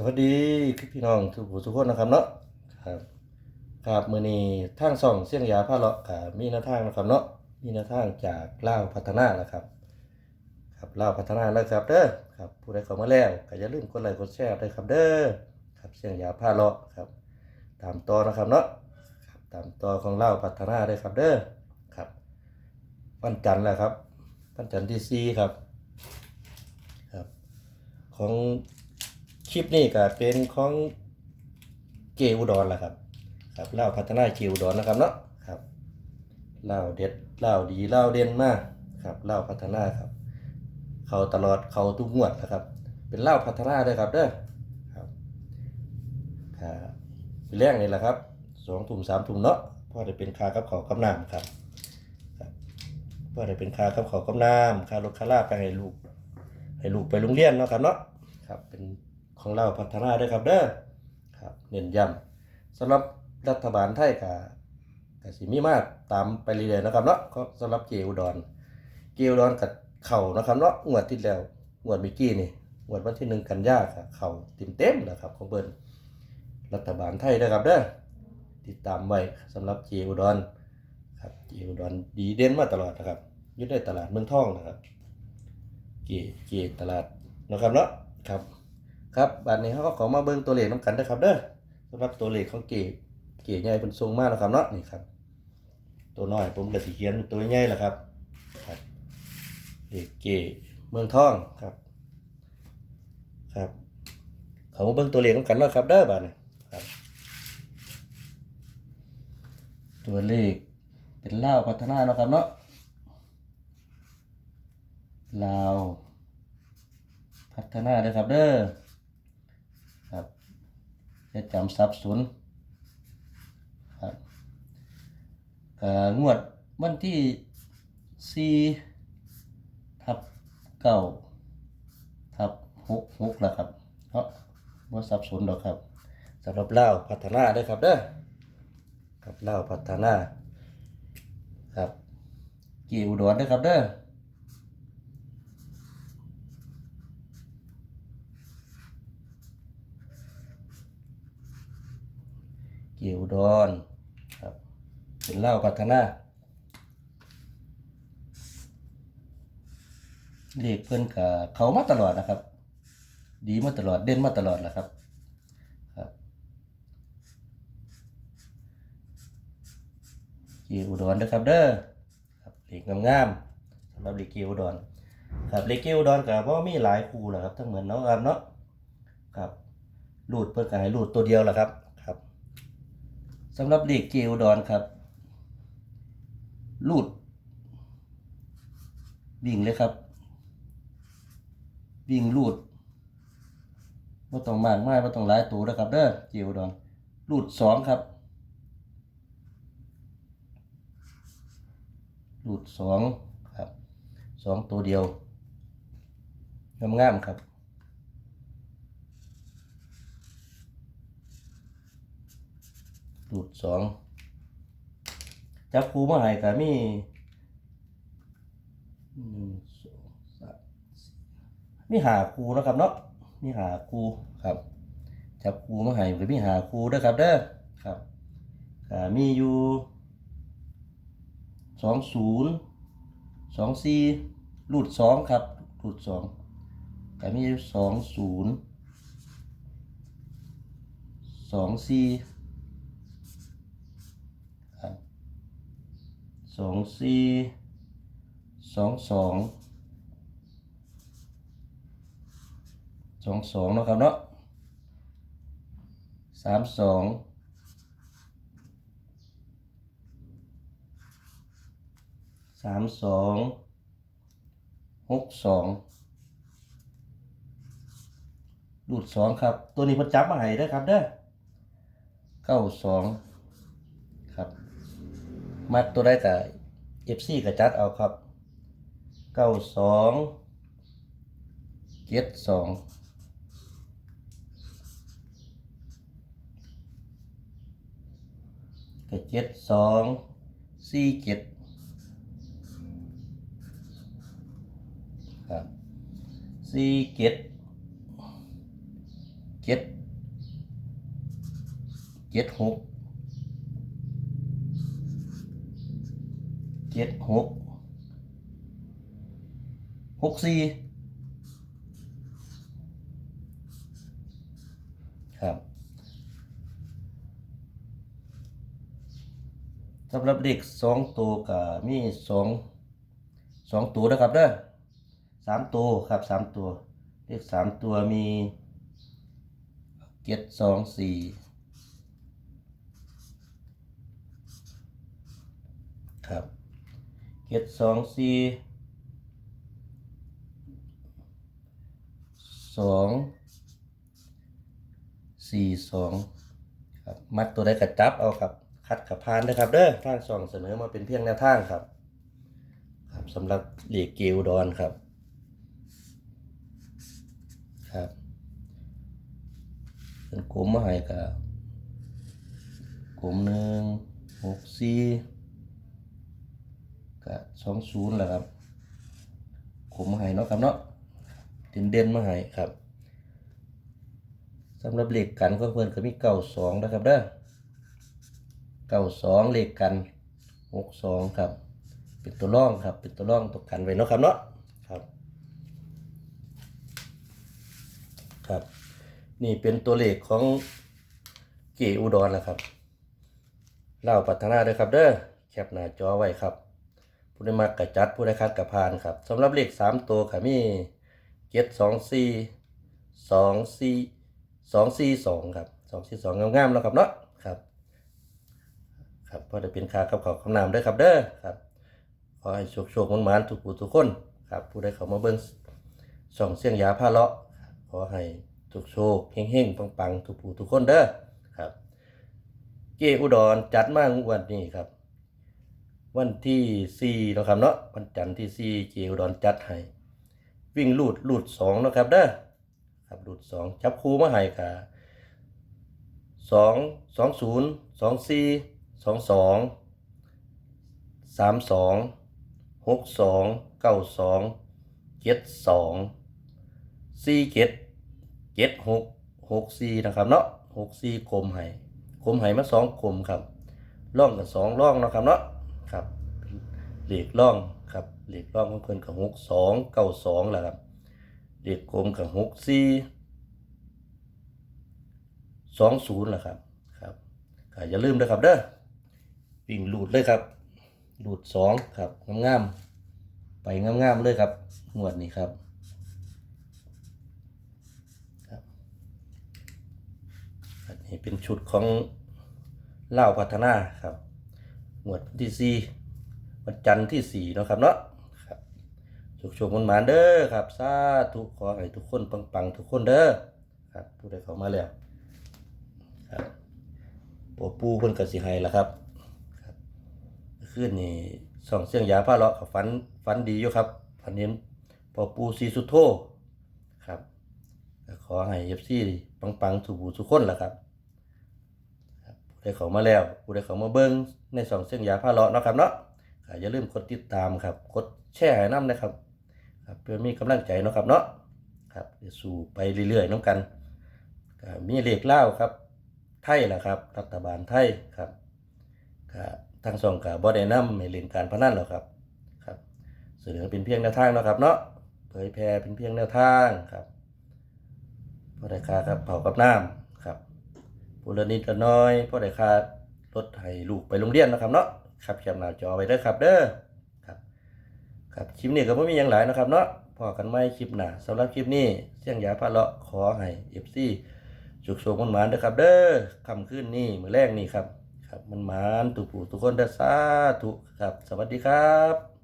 สวัสดีพี่น้องทุกผู้ทุกคนนะครับเนาะครับครับมือนี้ทางส่องเสียงยาพาเลาะกับมีแนวทางนะครับเนาะมีแนวทางจากเลาพัฒนาแล้วครับ ครับเลาพัฒนาแล้วครับเด้อครับผู้ใดเข้ามาแล้วก็อย่าลืมกดไลค์กดแชร์ด้วยครับเด้อครับเสียงยาพาเลาะครับ ตามต่อนะครับเนาะครับตามต่อของเลาพัฒนาด้วยครับเด้อครับ วันจันทร์แหละครับวันจันทร์ที่สี่ครับ ครับ ของ คลิปนี้ก็เป็นของเกอุดรแหละครับ ครับเล่าพัฒนาเกอุดรนะครับเนาะครับเล่าเด็ดเล่าดีเล่าเด่นมากครับเล่าพัฒนาครับ เขาตลอดเขาทุกงวดนะครับ เป็นเล่าพัฒนาด้วยครับเด้อครับครับเป็นแรงนี่แหละครับสองถุ่มสามถุ่มเนาะพ่อได้เป็นคากับเขาวกับน้ำครับครับพ่อได้เป็นคากับเขาวกับน้ำคารถคาลาไปให้ลูกให้ลูกไปโรงเรียนเนาะครับเนาะครับเป็น ของเราพัฒนาด้วยครับเด้อครับเน้นย้ำสำหรับรัฐบาลไทยกับกับสิมีมาตามไปเรื่อยๆนะครับเนาะก็สำหรับเกอุดรเกอุดรกับเข่านะครับเนาะงวดที่แล้วงวดมื่อกี้นี่งวดวันที่หนึ่งกันยาค่ะเข่าเต็มเต็มๆนะครับของเบิ้นรัฐบาลไทยนะครับเด้อติดตามไว้สำหรับเกอุดรครับเกอุดรดีเด่นมาตลอดนะครับยึดได้ตลาดเมืองทองนะครับเกี่เกี่ตลาดนะครับเนาะครับ ครับบัดนี้เขาก็ขอมาเบิ่งตัวเลขน้ำกันนะครับเด้อสำหรับตัวเลขของเกี่เกี่ใหญ่เป็นทรงมากนะครับเนาะนี่ครับ ตัวน้อยผมก็สิเขียนตัวใหญ่แหละครับครับเลขเกี่เมืองทองครับ ครับเขามาเบิ่งตัวเลขน้ำกันเนาะครับเด้อบัดนี้ครับ ตัวเลขเป็นเล่าวพัฒนาเนาะครับเนาะลาวพัฒนาเลยครับเด้อ จะจำสับสนครับงวดวันที่สี่ทับเก้าทับหกหกล้วครับเนาะว่าสับสนดอกครับสำหรับลาพัฒนาด้อครับเด้อครับลาพัฒนาครับกี่อุดรเด้อครับเด้อ เกี่ยวดอนครับเป็นเหล้าพัฒนาเรียกเพื่อนกับเขามาตลอดนะครับ ดีมาตลอดเด่นมาตลอดแหละครับครับเกี่ยวดอนนะครับเด้อครับเล็กงามๆสำหรับเล็กเกี่ยวดอนครับเล็กเกี่ยวดอนกับว่ามีหลายคู่แหละครับทั้งเหมือนเนาะครับเนาะครับรูดเพื่อการให้รูดตัวเดียวแหละครับ สำหรับเด็กเกลดอนครับลูดวิ่งเลยครับ วิ่งลูดว่าต้องมากมายว่าต้องหลายตัวนะครับเด้อเกลดอนลูดสองครับลูดสองครับสองตัวเดียวงามๆครับ รูดสองจับคูมาให้ก็มีหนึ่งสองสามสี่มีหาคูนะครับเนาะมีหาคูครับ จับคูมาให้ก็มีหาคูเด้อครับเด้อครับก็มีอยู่สองศูนย์สองสี่รูดสองครับรูดสองก็มีอยู่สองศูนย์สองสี่ ครับ สองสี่สองสองสองสองนะครับเนาะสามสองสามสองหกสองรูดสองครับ ตัวนี้พิ่นจับมาให้เด้ครับเด้อเก้าสอง มัดตัวได้กับเอฟซีกับจัดเอาครับเก้าสองเจ็ดสองกับเจ็ดสองสี่เจ็ดครับสี่เจ็ดเจ็ดเจ็ดหก จ็ดหกหกสี่ครับสำหรับเด็กสองตัวก็มีสองสองตัวนะครับเด้อสามตัวครับสามตัวเลขสามตัวมีเจ็ดสองสี่ครับ เจ็ดสองสี่สองสี่สองครับมัดตัวได้กระจับเอาครับ คัดกับพานนะครับเด้อทางสองเสนอมาเป็นเพียงแนวทางครับ ครับสำหรับเหล็กเกลดอนครับครับเป็นกลมมาให้กับกลมหนึ่งหกสี่ กับสองศูนย์แหละครับกลมมาให้เนาะครับเนาะเด่นเด่นมาให้ครับสำหรับเลขกันก็เพิ่นก็มีเก้าสองนะครับเด้อเก้าสองเลขกันหกสองครับ เป็นตัวร่องครับ เป็นตัวร่องตัวกันไว้เนาะครับเนาะครับ ครับ นี่เป็นตัวเลขของเกอุดรนะครับเล่าวพัฒนาด้วยครับเด้อแคปหน้าจอไว้ครับ ผู้ได้มากกระจัดผู้ได้คัดกระพานครับสำหรับเลขสามตัวค่ะมีเจ็ดสองสี่สองสี่สองสี่สองครับสองสี่สองงามๆแล้วครับเนาะครับครับพอจะเป็นค่ากับขาวคำนามด้วยครับเด้อครับขอให้โชคโชคมันมานทุกผู้ทุกคนครับ ผู้ใดเข้ามาเบิ่งส่องเสียงยาผ้าเลาะขอให้ทุกโชคเฮงๆปังๆทุกผู้ทุกคนเด้อครับ เกอุดรจัดมางวันนี้ครับ วันที่สี่นะครับเนาะวันจันทร์ที่สี่เกอุดรจัดให้วิ่งลูดลูดสองนะครับเด้อครับลูดสองจับคู่มาให้ค่ะสองสองศูนย์สองสี่สองสองสามสองหกสองเก้าสองเจ็ดสองสี่เจ็ดเจ็ดหกหกสี่นะครับเนาะหกสี่กลมให้กลมให้มาสองกลมครับร่องกับสองร่องนะครับเนาะ เหล็กร่องครับเหล็กร่องของเพิ่นกับหกสองเก้าสองแหละครับเหล็กกลมกับหกสี่สองศูนย์แหละครับครับอย่าลืมนะครับเด้อวิ่งหลุดเลยครับหลุดสองครับงามๆไปงามๆเลยครับงวดนี้ครับครับอันนี้เป็นชุดของเล่าพัฒนาครับงวดที่สี่ วันจันทร์ที่สี่นะครับเนาะครับโชคโชคมันมาเด้อครับสาธุขอให้ทุกคนปังๆทุกคนเด้อครับผู้ใดเข้ามาแล้วครับปูปูเพิ่นกสิให้ละครับครับขึ้นนี่ส่องเสียงยาผ้าเลาะกับฟันฟันดีอยู่ครับฟันเห็นพอปูซีสุโธครับขอให้เอฟซีปังๆถูกหูทุกคนแหละครับผู้ได้เข้ามาแล้วผู้ได้เข้ามาเบิ้งในส่องเสียงยาผ้าเลาะเนาะครับเนาะ อย่าลืมกดติดตามครับ กดแชร์น้ำนะครับครับเพื่อมีกำลังใจเนาะครับเนาะครับสู่ไปเรื่อยๆน้ำกันมีเลขเล่าครับ ไทยแหละครับ รัฐบาลไทยครับก็ทางส่องกับบ่ได้นำให้เล่นการพนันหรอกครับครับเสนอเป็นเพียงแนวทางนะครับเนาะเผยแพร่เป็นเพียงแนวทางครับพ่อได้ค่าครับเผากับน้ำครับผู้ละนิดละน้อยพ่อได้ค่ารถให้ลูกไปโรงเรียนนะครับเนาะ ครับแคปหน้าจอไว้เด้อครับเด้อครับครับคลิปนี้ก็ไม่มีอย่างหลายนะครับเนาะพอกันไม่คลิปหน้าสำหรับคลิปนี้เสียงยาพาเลาะขอให้เอฟซีจุกโชคมันหมานเด้อครับ เด้อคำขึ้นนี่มือแรกนี่ครับ ครับมันหมานทุกผู้ทุกคนเด้อสาธุครับ สวัสดีครับ